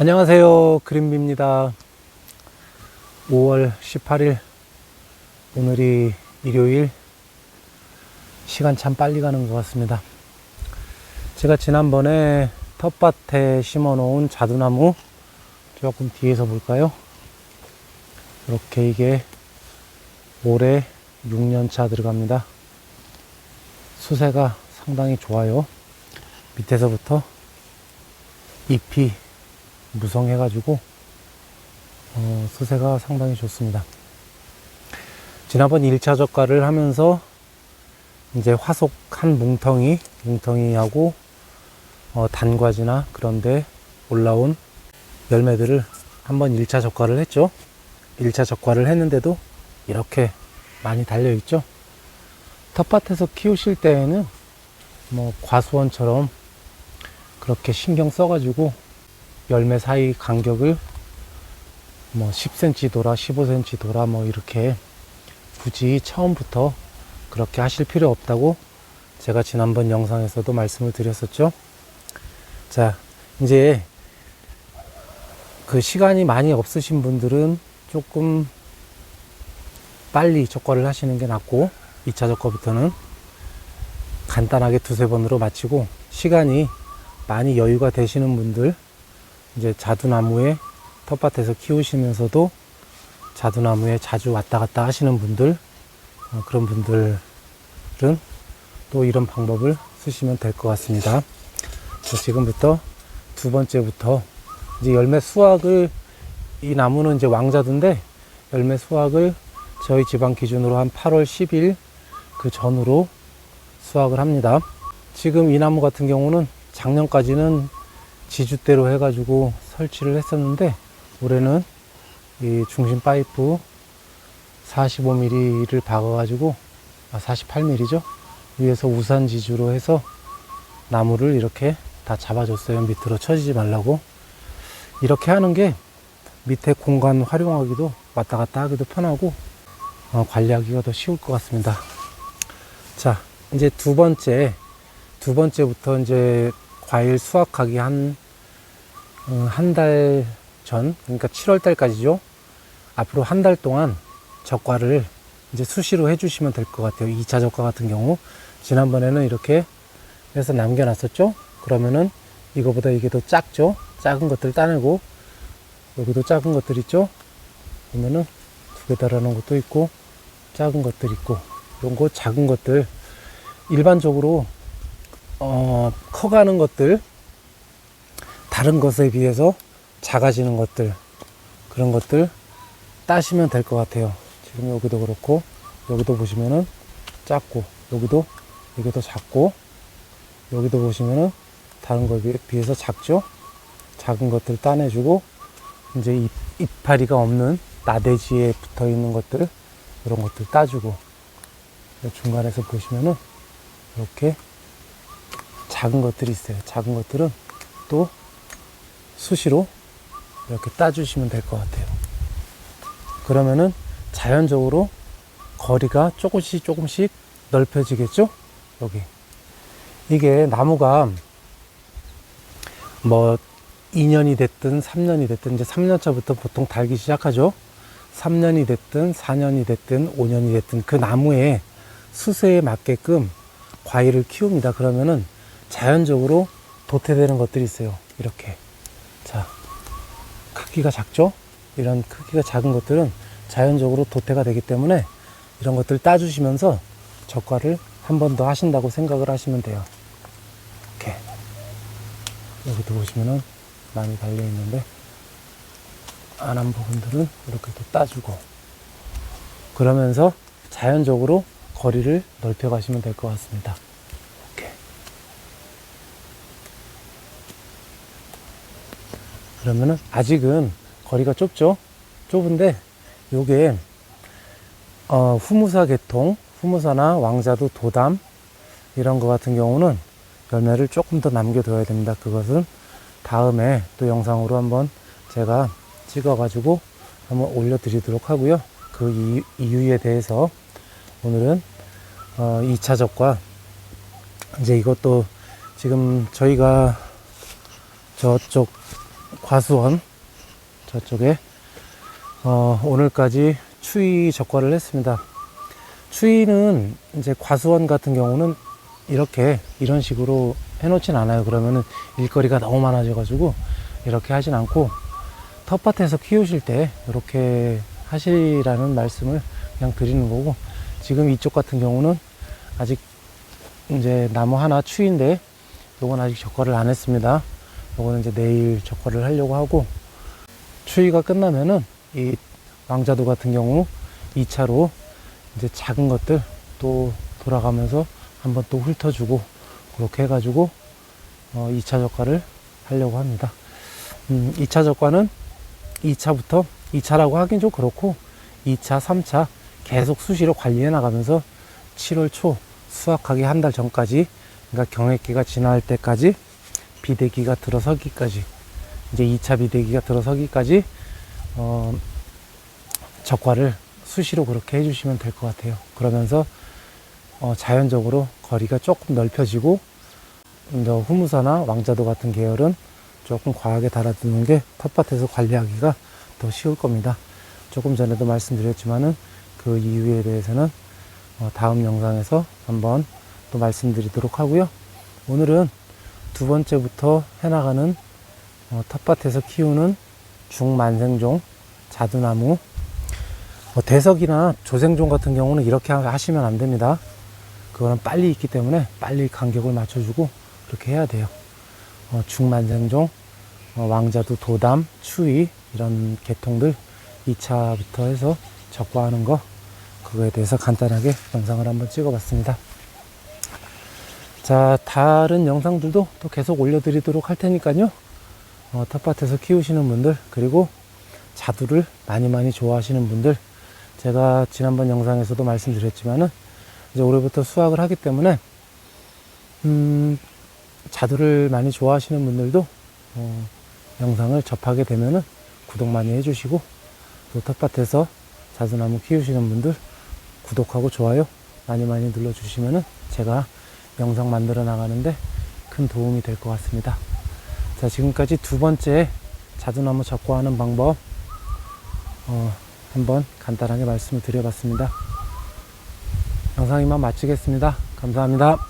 안녕하세요. 그린비입니다. 5월 18일. 오늘이 일요일. 시간 참 빨리 가는 것 같습니다. 제가 지난번에 텃밭에 심어 놓은 자두나무 조금 뒤에서 볼까요? 이렇게 이게 올해 6년차 들어갑니다. 수세가 상당히 좋아요. 밑에서부터 잎이 무성해가지고 어, 수세가 상당히 좋습니다. 지난번 1차 젓갈을 하면서 이제 화속 한 뭉텅이, 뭉텅이하고 어, 단과지나 그런데 올라온 열매들을 한번 1차 젓갈을 했죠. 1차 젓갈을 했는데도 이렇게 많이 달려 있죠. 텃밭에서 키우실 때에는 뭐 과수원처럼 그렇게 신경 써가지고 열매 사이 간격을 뭐 10cm 돌아 15cm 돌아 뭐 이렇게 굳이 처음부터 그렇게 하실 필요 없다고 제가 지난번 영상에서도 말씀을 드렸었죠. 자, 이제 그 시간이 많이 없으신 분들은 조금 빨리 적과를 하시는 게 낫고 2차 적과부터는 간단하게 두세 번으로 마치고 시간이 많이 여유가 되시는 분들 이제 자두나무에 텃밭에서 키우시면서도 자두나무에 자주 왔다 갔다 하시는 분들 어, 그런 분들은 또 이런 방법을 쓰시면 될 것 같습니다. 자, 지금부터 두 번째부터 이제 열매 수확을 이 나무는 이제 왕자두인데 열매 수확을 저희 집안 기준으로 한 8월 10일 그 전후로 수확을 합니다. 지금 이 나무 같은 경우는 작년까지는 지주대로 해가지고 설치를 했었는데 올해는 이 중심 파이프 45mm를 박아가지고 아 48mm죠? 위에서 우산 지주로 해서 나무를 이렇게 다 잡아줬어요. 밑으로 쳐지지 말라고. 이렇게 하는 게 밑에 공간 활용하기도 왔다 갔다 하기도 편하고 어, 관리하기가 더 쉬울 것 같습니다. 자 이제 두 번째 두 번째부터 이제 과일 수확하기 한, 어, 한달 전, 그러니까 7월 달까지죠. 앞으로 한 달 동안 적과를 이제 수시로 해주시면 될 것 같아요. 2차 적과 같은 경우. 지난번에는 이렇게 해서 남겨놨었죠. 그러면은 이거보다 이게 더 작죠. 작은 것들 따내고, 여기도 작은 것들 있죠. 보면은 두 개 달아놓은 것도 있고, 작은 것들 있고, 이런 거 작은 것들 일반적으로 어, 커가는 것들, 다른 것에 비해서 작아지는 것들, 그런 것들 따시면 될 것 같아요. 지금 여기도 그렇고, 여기도 보시면은 작고, 여기도, 더 작고, 여기도 보시면은 다른 거에 비해서 작죠? 작은 것들 따내주고, 이제 잎, 이파리가 없는 나대지에 붙어 있는 것들, 이런 것들 따주고, 중간에서 보시면은 이렇게 작은 것들이 있어요. 작은 것들은 또 수시로 이렇게 따주시면 될 것 같아요. 그러면은 자연적으로 거리가 조금씩 조금씩 넓혀지겠죠? 여기. 이게 나무가 뭐 2년이 됐든 3년이 됐든 이제 3년차부터 보통 달기 시작하죠. 3년이 됐든 4년이 됐든 5년이 됐든 그 나무의 수세에 맞게끔 과일을 키웁니다. 그러면은 자연적으로 도태되는 것들이 있어요. 이렇게. 자, 크기가 작죠? 이런 크기가 작은 것들은 자연적으로 도태가 되기 때문에 이런 것들 따주시면서 적과를 한 번 더 하신다고 생각을 하시면 돼요. 이렇게. 여기도 보시면은 많이 달려 있는데, 안 한 부분들은 이렇게 또 따주고, 그러면서 자연적으로 거리를 넓혀 가시면 될 것 같습니다. 이렇게. 그러면은 아직은 거리가 좁죠? 좁은데 요게 어, 후무사 계통, 후무사나 왕자도 도담 이런 거 같은 경우는 열매를 조금 더 남겨둬야 됩니다. 그것은 다음에 또 영상으로 한번 제가 찍어가지고 한번 올려드리도록 하고요. 그 이유, 이유에 대해서 오늘은 어, 2차 적과 이제 이것도 지금 저희가 저쪽 과수원 저쪽에 어, 오늘까지 추위 적과를 했습니다. 추위는 이제 과수원 같은 경우는 이렇게 이런 식으로 해놓진 않아요. 그러면은 일거리가 너무 많아져가지고 이렇게 하진 않고 텃밭에서 키우실 때 이렇게 하시라는 말씀을 그냥 드리는 거고 지금 이쪽 같은 경우는 아직 이제 나무 하나 추인데 요건 아직 적과를 안 했습니다. 요거는 이제 내일 적과를 하려고 하고 추위가 끝나면은 이 왕자도 같은 경우 2차로 이제 작은 것들 또 돌아가면서 한번 또 훑어주고 그렇게 해가지고 어 2차 적과를 하려고 합니다. 음 2차 적과는 2차부터 2차라고 하긴 좀 그렇고 2차, 3차 계속 수시로 관리해 나가면서 7월 초 수확하기 한 달 전까지 그러니까 경획기가 지날 때까지 비대기가 들어서기까지 이제 2차 비대기가 들어서기까지 어, 적과를 수시로 그렇게 해주시면 될 것 같아요. 그러면서 어, 자연적으로 거리가 조금 넓혀지고 이제 후무사나 왕자도 같은 계열은 조금 과하게 달아두는 게 텃밭에서 관리하기가 더 쉬울 겁니다. 조금 전에도 말씀드렸지만은 그 이유에 대해서는 어, 다음 영상에서 한번 또 말씀드리도록 하고요. 오늘은 두 번째부터 해나가는 어, 텃밭에서 키우는 중만생종 자두나무 어, 대석이나 조생종 같은 경우는 이렇게 하시면 안 됩니다. 그거는 빨리 있기 때문에 빨리 간격을 맞춰주고 그렇게 해야 돼요. 어, 중만생종, 어, 왕자두, 도담, 추위 이런 계통들 2차부터 해서 적과하는 거 그거에 대해서 간단하게 영상을 한번 찍어봤습니다. 자, 다른 영상들도 또 계속 올려드리도록 할 테니까요. 어, 텃밭에서 키우시는 분들 그리고 자두를 많이 많이 좋아하시는 분들 제가 지난번 영상에서도 말씀드렸지만은 이제 올해부터 수확을 하기 때문에 음, 자두를 많이 좋아하시는 분들도 어, 영상을 접하게 되면은 구독 많이 해주시고 또 텃밭에서 자두나무 키우시는 분들 구독하고 좋아요 많이 많이 눌러주시면은 제가 영상 만들어 나가는데 큰 도움이 될 것 같습니다. 자, 지금까지 두 번째 자두나무 적과하는 방법 어, 한번 간단하게 말씀을 드려봤습니다. 영상 이만 마치겠습니다. 감사합니다.